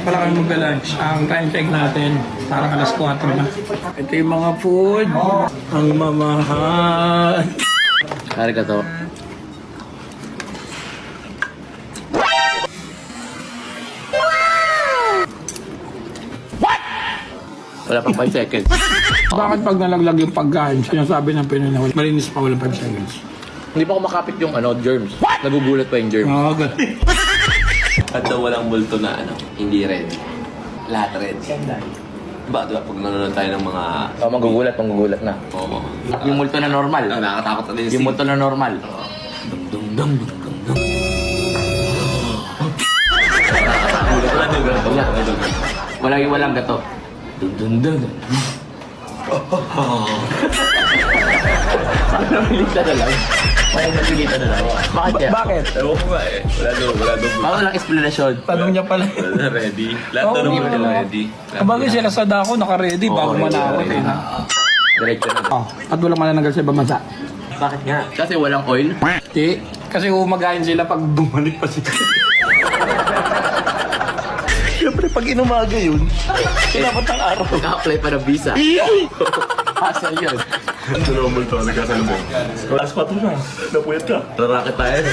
Ngayon pala kami magla-lunch. Ang time check natin, parang alas 4 na. Ito yung mga food. Ang mamahal. Kari ka to. Wala pang 5 seconds. Bakit pag nalaglag yung pagkain, sinasabi ng Pinoy na malinis pa walang 5 seconds? Hindi pa kumakapit yung ano, germs. Nagugulat pa yung germs. Oo, ganun. At daw walang multo na ano, hindi red. Lahat red. Ba, diba pag nanonood tayo ng mga... Oh, magugulat, magugulat na. Oo. Yung multo na normal. Ah, nakakatakot na din Yung multo na normal. Dum dum dum dum dum dum. Wala dugan. Wala dugan. Walang walang gato. Dun dun dun. Bakit napilitan na lang? Bakit napilitan na lang? Bakit kaya? Bakit? Ewan ko nga eh. Wala dugan. Wala dugan. Bakit walang explanation? Tanong niya pala. Wala na ready. Lahat Oo, na naman oo. nila ready. Kabagay sila sa dako, naka-ready bago Oo, manawag. ready Eh. Diretso na. Oh, at walang mananagal sa ibang bansa. Bakit nga? Kasi walang oil. Di, kasi umagayin sila pag bumalik pa sila. Pag inumaga yun, kinapat ang araw. Naka-apply pa ng visa. Hassle yun. Ito na multo. Nagkasalubong. Last pa to na. Napuyat ka. Rarakit tayo.